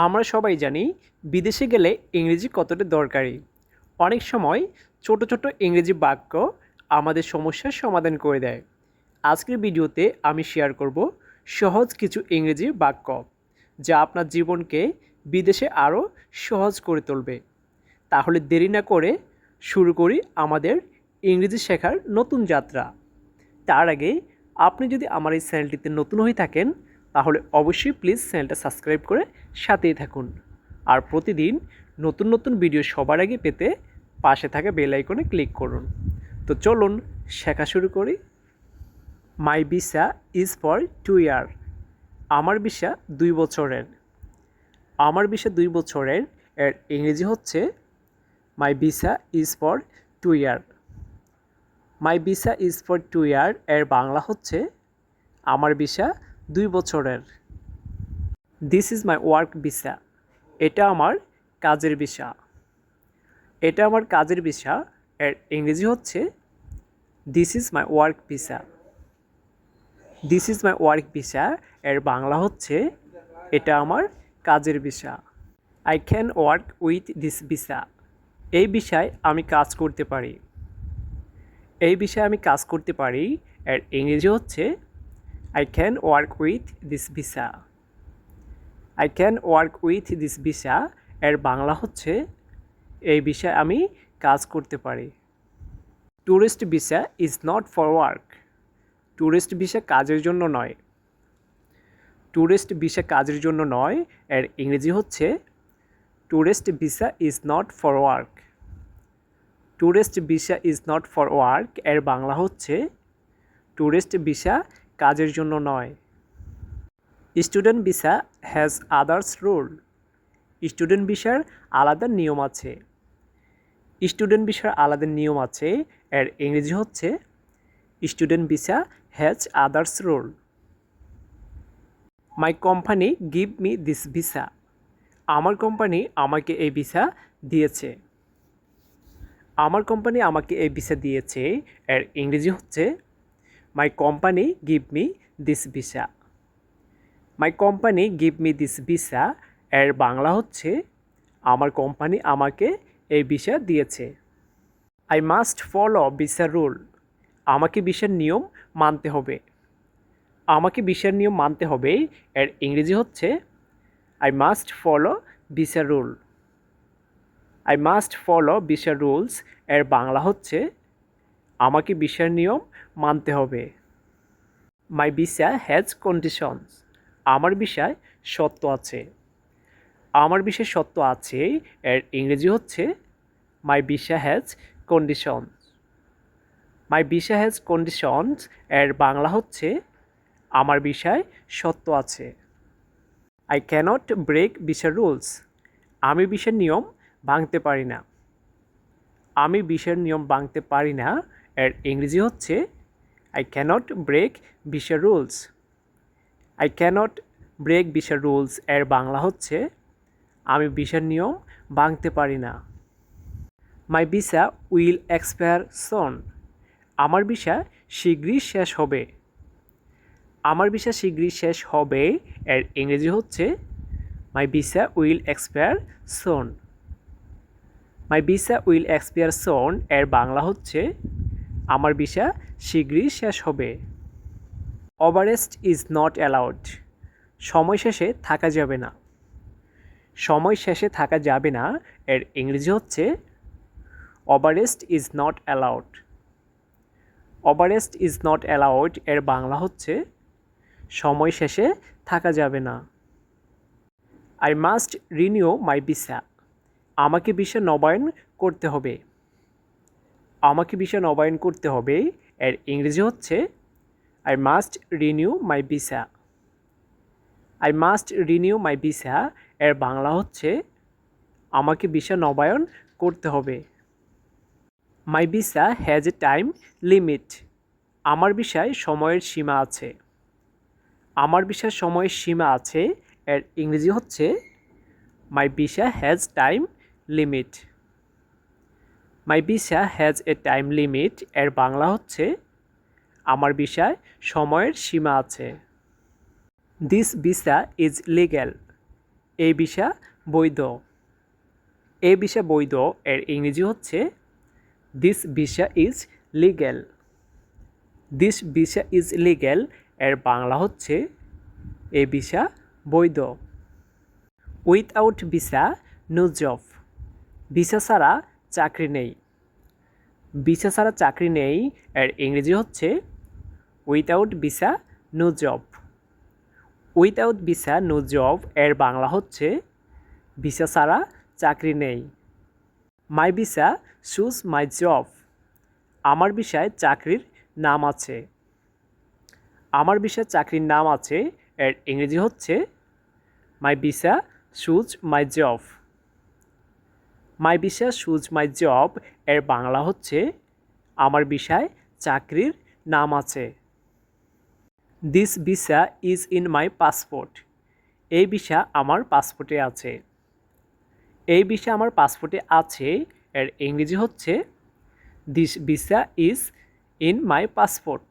আমরা সবাই জানি বিদেশে গেলে ইংরেজি কতটা দরকারি। অনেক সময় ছোট ছোট ইংরেজি বাক্য আমাদের সমস্যার সমাধান করে দেয়। আজকের ভিডিওতে আমি শেয়ার করব সহজ কিছু ইংরেজি বাক্য, যা আপনার জীবনকে বিদেশে আরও সহজ করে তুলবে। তাহলে দেরি না করে শুরু করি আমাদের ইংরেজি শেখার নতুন যাত্রা। তার আগে আপনি যদি আমার এই চ্যানেলটিতে নতুন হয়ে থাকেন তাহলে অবশ্যই প্লিজ চ্যানেলটা সাবস্ক্রাইব করে সাথেই থাকুন। আর প্রতিদিন নতুন নতুন ভিডিও সবার আগে পেতে পাশে থাকা বেল আইকনে ক্লিক করুন। তো চলুন শেখা শুরু করি। My visa is for two year আমার ভিসা দুই বছরের। আমার ভিসা দুই বছরের, এর ইংরেজি হচ্ছে my visa is for two year my visa is for two year এর বাংলা হচ্ছে আমার ভিসা দুই বছরের। This is my work visa এটা আমার কাজের ভিসা এটা আমার কাজের ভিসা এর ইংরেজি হচ্ছে this is my work visa this is my work visa এর বাংলা হচ্ছে, এটা আমার কাজের visa I can work with this visa এই বিষয়ে আমি কাজ করতে পারি। এই বিষয়ে আমি কাজ করতে পারি, এর ইংরেজি হচ্ছে I can work with this visa I can work with this visa এর বাংলা হচ্ছে এই বিষয়ে আমি কাজ করতে পারি। Tourist visa is not for work tourist visa কাজের জন্য নয়। ট্যুরিস্ট ভিসা কাজের জন্য নয়, এর ইংরেজি হচ্ছে tourist visa is not for work tourist visa is not for work এর বাংলা হচ্ছে ট্যুরিস্ট ভিসা কাজের জন্য নয়। Student visa has others rule student ভিসার আলাদা নিয়ম আছে। স্টুডেন্ট ভিসার আলাদা নিয়ম আছে, এর ইংরেজি হচ্ছে, student visa has others rule my company give me this visa আমার কোম্পানি আমাকে এই ভিসা দিয়েছে। আমার কোম্পানি আমাকে এই ভিসা দিয়েছে, এর ইংরেজি হচ্ছে my company give me this visa my company give me this visa এর বাংলা হচ্ছে, আমার কোম্পানি আমাকে এই ভিসা দিয়েছে। I must follow visa rule আমাকে ভিসার নিয়ম মানতে হবে। আমাকে ভিসার নিয়ম মানতে হবে, এর ইংরেজি হচ্ছে I must follow visa rule I must follow visa rules এর বাংলা হচ্ছে আমাকে ভিসার নিয়ম মানতে হবে। মাই ভিসা হ্যাজ কন্ডিশনস আমার বিষয় সত্য আছে। আমার বিষয়ে সত্য আছে এর ইংরেজি হচ্ছে my visa has conditions my visa has conditions এর বাংলা হচ্ছে, আমার বিষয় সত্য আছে। আই ক্যানট ব্রেক ভিসার রুলস আমি বিষের নিয়ম ভাঙতে পারি না। আমি বিষের নিয়ম ভাঙতে পারি না এর ইংরেজি হচ্ছে আই ক্যানট ব্রেক ভিসার রুলস আই ক্যানট ব্রেক ভিসার রুলস এর বাংলা হচ্ছে, আমি বিশার নিয়ম ভাঙতে পারি না। My visa will expire soon আমার ভিসা শীঘ্রই শেষ হবে। আমার ভিসা শীঘ্রই শেষ হবে এর ইংরেজি হচ্ছে my visa will expire soon my visa will expire soon এর বাংলা হচ্ছে আমার ভিসা শীঘ্রই শেষ হবে। ওভারেস্ট ইজ নট অ্যালাউড সময় শেষে থাকা যাবে না। সময় শেষে থাকা যাবে না এর ইংরেজি হচ্ছে overstay is not allowed overstay is not allowed এর বাংলা হচ্ছে সময় শেষে থাকা যাবে না। I must renew my visa আমাকে ভিসা নবায়ন করতে হবে। আমাকে ভিসা নবায়ন করতে হবে। এর ইংরেজি হচ্ছে I must renew my visa I must renew my visa এর বাংলা হচ্ছে, আমাকে ভিসা নবায়ন করতে হবে। My visa has a time limit আমার ভিসায় সময়ের সীমা আছে। আমার ভিসার সময়ের সীমা আছে। এর ইংরেজি হচ্ছে my visa has time limit my visa has a time limit এর বাংলা হচ্ছে, আমার ভিসায় সময়ের সীমা আছে। দিস ভিসা ইজ লিগ্যাল এই ভিসা বৈধ। এই ভিসা বৈধ, এর ইংরেজি হচ্ছে this visa is legal this visa is legal এর বাংলা হচ্ছে এ ভিসা বৈধ। Without visa no job visa ছাড়া চাকরি নেই। ভিসা ছাড়া চাকরি নেই এর ইংরেজি হচ্ছে without visa no job without visa no job এর বাংলা হচ্ছে ভিসা ছাড়া চাকরি নেই। My visa shows my job আমার বিষয়ে চাকরির নাম আছে। আমার বিষয়ে চাকরির নাম আছে এর ইংরেজি হচ্ছে my visa shows my job my visa shows my job এর বাংলা হচ্ছে, আমার বিষয় চাকরির নাম আছে। This visa is in my passport এই ভিসা আমার পাসপোর্টে আছে। এই ভিসা আমার পাসপোর্টে আছে, এর ইংরেজি হচ্ছে this visa is in my passport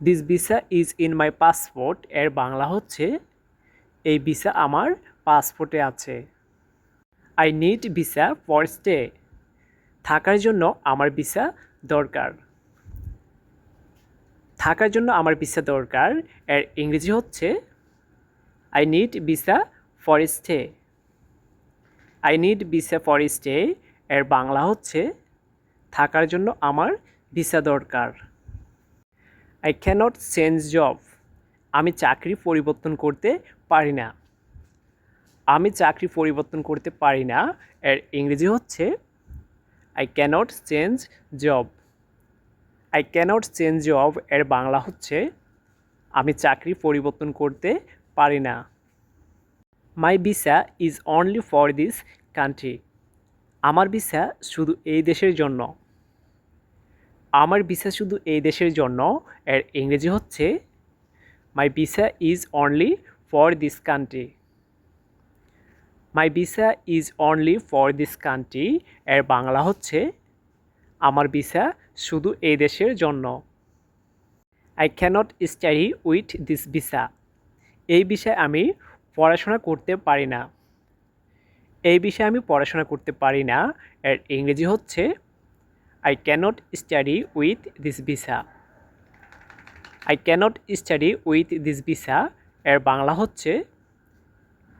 this visa is in my passport এর বাংলা হচ্ছে, এই ভিসা আমার পাসপোর্টে আছে। I need visa for stay থাকার জন্য আমার ভিসা দরকার। থাকার জন্য আমার ভিসা দরকার। এর ইংরেজি হচ্ছে I need visa for stay I need visa for stay এর বাংলা হচ্ছে, থাকার জন্য আমার ভিসা দরকার। আই ক্যানট চেঞ্জ জব আমি চাকরি পরিবর্তন করতে পারি না। আমি চাকরি পরিবর্তন করতে পারি না, এর ইংরেজি হচ্ছে I can't change job I can't change job এর বাংলা হচ্ছে, আমি চাকরি পরিবর্তন করতে পারি না। My visa is only for this country আমার ভিসা শুধু এই দেশের জন্য। আমার ভিসা শুধু এই দেশের জন্য, এর ইংরেজি হচ্ছে my visa is only for this country my visa is only for this country এর বাংলা হচ্ছে, আমার ভিসা শুধু এই দেশের জন্য। I can't study with this visa এই বিষয়ে আমি পড়াশোনা করতে পারি না। এই বিষয়ে আমি পড়াশোনা করতে পারি না। এর ইংরেজি হচ্ছে I can't study with this visa I can't study with this visa এর বাংলা হচ্ছে,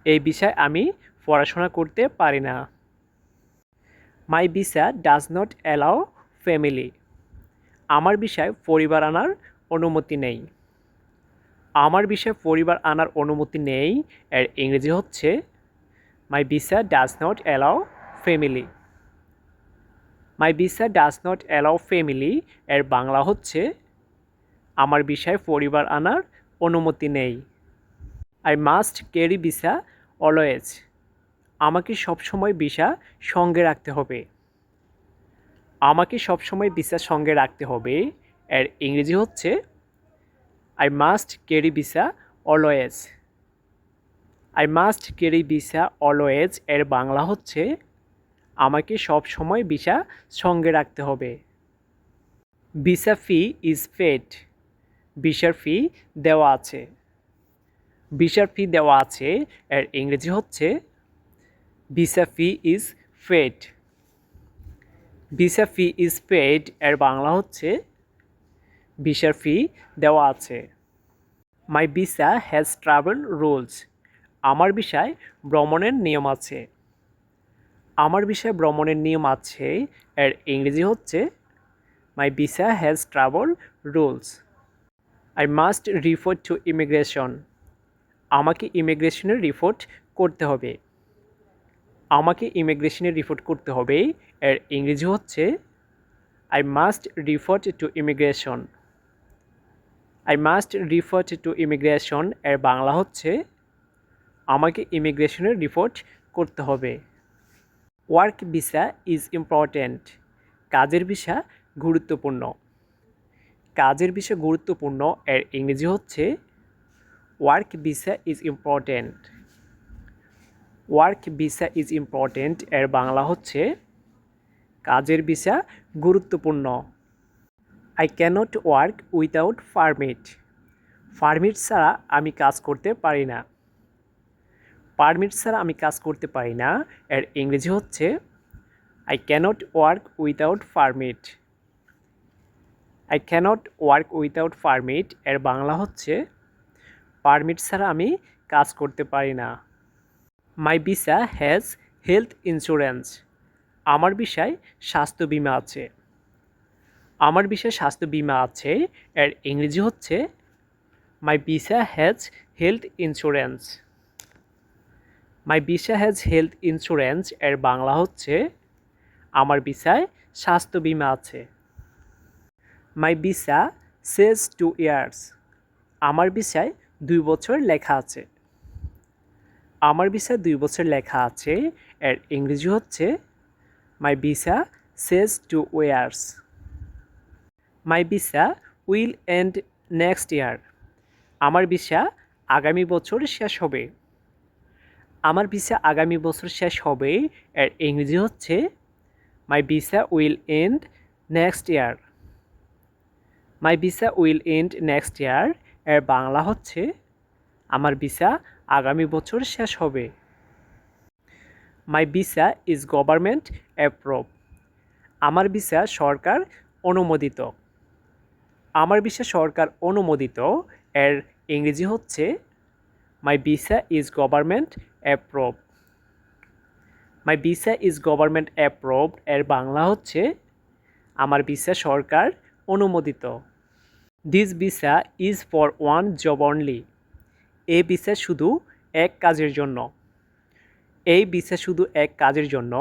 এই বিষয়ে আমি পড়াশোনা করতে পারি না। My visa does not allow family আমার বিষয়ে পরিবার আনার অনুমতি নেই। আমার বিষয়ে পরিবার আনার অনুমতি নেই এর ইংরেজি হচ্ছে my visa does not allow family my visa does not allow family এর বাংলা হচ্ছে, আমার বিষয়ে পরিবার আনার অনুমতি নেই। I must carry visa always আমাকে সবসময় ভিসা সঙ্গে রাখতে হবে। আমাকে সবসময় ভিসা সঙ্গে রাখতে হবে এর ইংরেজি হচ্ছে I must carry visa always I must carry visa always এর বাংলা হচ্ছে, আমাকে সব সময় ভিসা সঙ্গে রাখতে হবে। ভিসা ফি ইজ পেড ভিসার ফি দেওয়া আছে। ভিসার ফি দেওয়া আছে এর ইংরেজি হচ্ছে visa fee is paid visa fee is paid এর বাংলা হচ্ছে ভিসার ফি দেওয়া আছে। My visa has travel rules আমার বিষয় ভ্রমণের নিয়ম আছে। আমার বিষয় ভ্রমণের নিয়ম আছে এর ইংরেজি হচ্ছে my visa has travel rules I must report to immigration আমাকে ইমিগ্রেশনের রিপোর্ট করতে হবে। আমাকে ইমিগ্রেশনের রিপোর্ট করতে হবে এর ইংরেজি হচ্ছে I must report to immigration I must report to immigration এর বাংলা হচ্ছে, আমাকে ইমিগ্রেশনের রিপোর্ট করতে হবে। ওয়ার্ক ভিসা ইজ ইম্পর্ট্যান্ট কাজের ভিসা গুরুত্বপূর্ণ। কাজের বিষয় গুরুত্বপূর্ণ, এর ইংরেজি হচ্ছে work visa is important work visa is important এর বাংলা হচ্ছে কাজের ভিসা গুরুত্বপূর্ণ। I cannot work without permit permit ছাড়া আমি কাজ করতে পারি না। পারমিট ছাড়া আমি কাজ করতে পারি না, এর ইংরেজি হচ্ছে I cannot work without permit I cannot work without permit এর বাংলা হচ্ছে পারমিট ছাড়া আমি কাজ করতে পারি না। My visa has health insurance আমার বিষয় স্বাস্থ্য বিমা আছে। আমার বিষয়ে স্বাস্থ্য বিমা আছে, এর ইংরেজি হচ্ছে my visa has health insurance my visa has health insurance এর বাংলা হচ্ছে, আমার ভিসায় স্বাস্থ্য বিমা আছে। My visa says two years আমার ভিসায় দুই বছর লেখা আছে। আমার ভিসায় দুই বছর লেখা আছে, এর ইংরেজি হচ্ছে my visa says two years my visa will end next year আমার ভিসা আগামী বছর শেষ হবে। আমার ভিসা আগামী বছর শেষ হবে, এর ইংরেজি হচ্ছে my visa will end next year my visa will end next year এর বাংলা হচ্ছে, আমার ভিসা আগামী বছর শেষ হবে। My visa is government approve আমার ভিসা সরকার অনুমোদিত। আমার ভিসা সরকার অনুমোদিত এর ইংরেজি হচ্ছে my visa is government approve my visa is government approved এর বাংলা হচ্ছে, আমার ভিসা সরকার অনুমোদিত. This visa is for one job only এই ভিসা শুধু এক কাজের জন্য। এই ভিসা শুধু এক কাজের জন্য,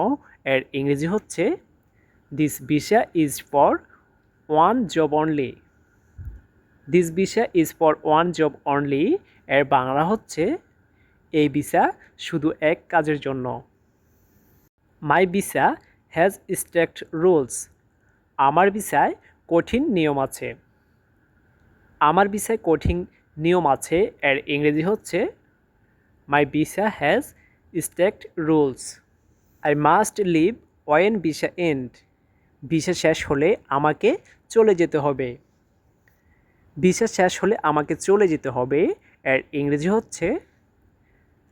এর ইংরেজি হচ্ছে this visa is for one job only this visa is for one job only এর বাংলা হচ্ছে, এই ভিসা শুধু এক কাজের জন্য। My visa has strict rules আমার ভিসায় কঠিন নিয়ম আছে। আমার ভিসায় কঠিন নিয়ম আছে, এর ইংরেজি হচ্ছে my visa has strict rules I must leave when visa end visa শেষ হলে আমাকে চলে যেতে হবে। ভিসা শেষ হলে আমাকে চলে যেতে হবে, এর ইংরেজি হচ্ছে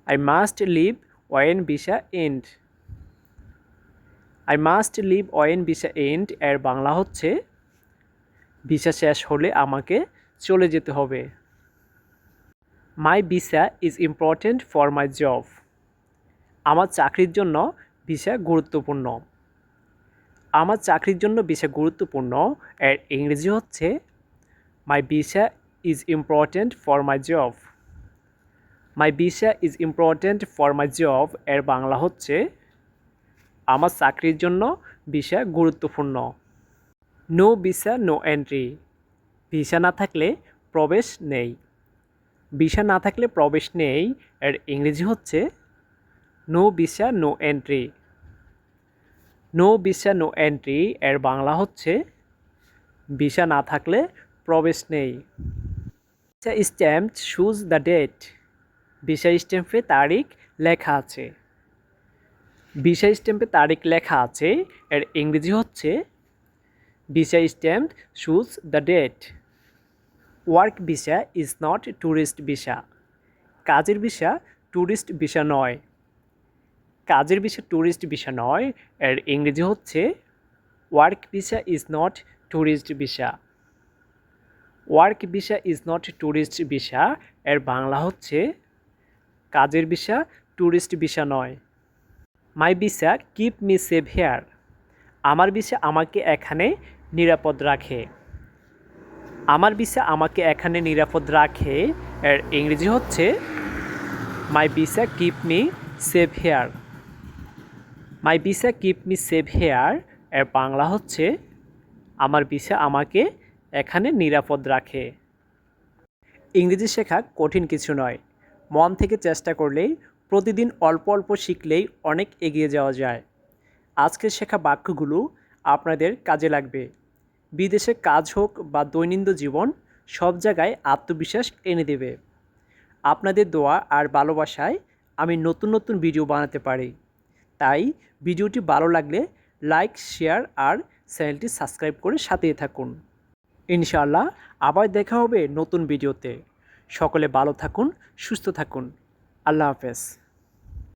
I must leave when visa end I must leave when visa end এর বাংলা হচ্ছে ভিসা শেষ হলে আমাকে চলে যেতে হবে। My visa is important for my job আমার চাকরির জন্য ভিসা গুরুত্বপূর্ণ। আমার চাকরির জন্য ভিসা গুরুত্বপূর্ণ এর ইংরেজি হচ্ছে my visa is important for my job my visa is important for my job এর বাংলা হচ্ছে, আমার চাকরির জন্য ভিসা গুরুত্বপূর্ণ। No visa no entry visa না থাকলে প্রবেশ নেই। ভিসা না থাকলে প্রবেশ নেই। এর ইংরেজি হচ্ছে, no visa no entry. No visa no entry. এর বাংলা হচ্ছে ভিসা না থাকলে প্রবেশ নেই। Visa stamp shows the date. Visa স্ট্যাম্পে তারিখ লেখা আছে। ভিসা স্ট্যাম্পে তারিখ লেখা আছে। এর ইংরেজি হচ্ছে visa stamp shows the date. Work visa is not tourist visa. কাজের ভিসা ট্যুরিস্ট ভিসা নয়। কাজের ভিসা ট্যুরিস্ট ভিসা নয়, এর ইংরেজি হচ্ছে work visa is not tourist visa. Work visa is not tourist visa, এর বাংলা হচ্ছে কাজের ভিসা ট্যুরিস্ট ভিসা নয়। My visa keep me safe here. আমার ভিসা আমাকে এখানে নিরাপদ রাখে। আমার ভিসা আমাকে এখানে নিরাপদ রাখে। এর ইংরেজি হচ্ছে my visa keep me safe here my visa keep me safe here এর বাংলা হচ্ছে, আমার ভিসা আমাকে এখানে নিরাপদ রাখে। ইংরেজি শেখা কঠিন কিছু নয়। মন থেকে চেষ্টা করলেই, প্রতিদিন অল্প অল্প শিখলেই অনেক এগিয়ে যাওয়া যায়। আজকের শেখা বাক্যগুলো আপনাদের কাজে লাগবে। বিদেশে কাজ হোক বা দৈনন্দিন জীবন, সব জায়গায় আত্মবিশ্বাস এনে দেবে। আপনাদের দোয়া আর ভালোবাসায় আমি নতুন নতুন ভিডিও বানাতে পারি। তাই ভিডিওটি ভালো লাগলে লাইক, শেয়ার আর চ্যানেলটি সাবস্ক্রাইব করে সাথেই থাকুন। ইনশাআল্লাহ আবার দেখা হবে নতুন ভিডিওতে। সকলে ভালো থাকুন, সুস্থ থাকুন। আল্লাহ হাফেজ।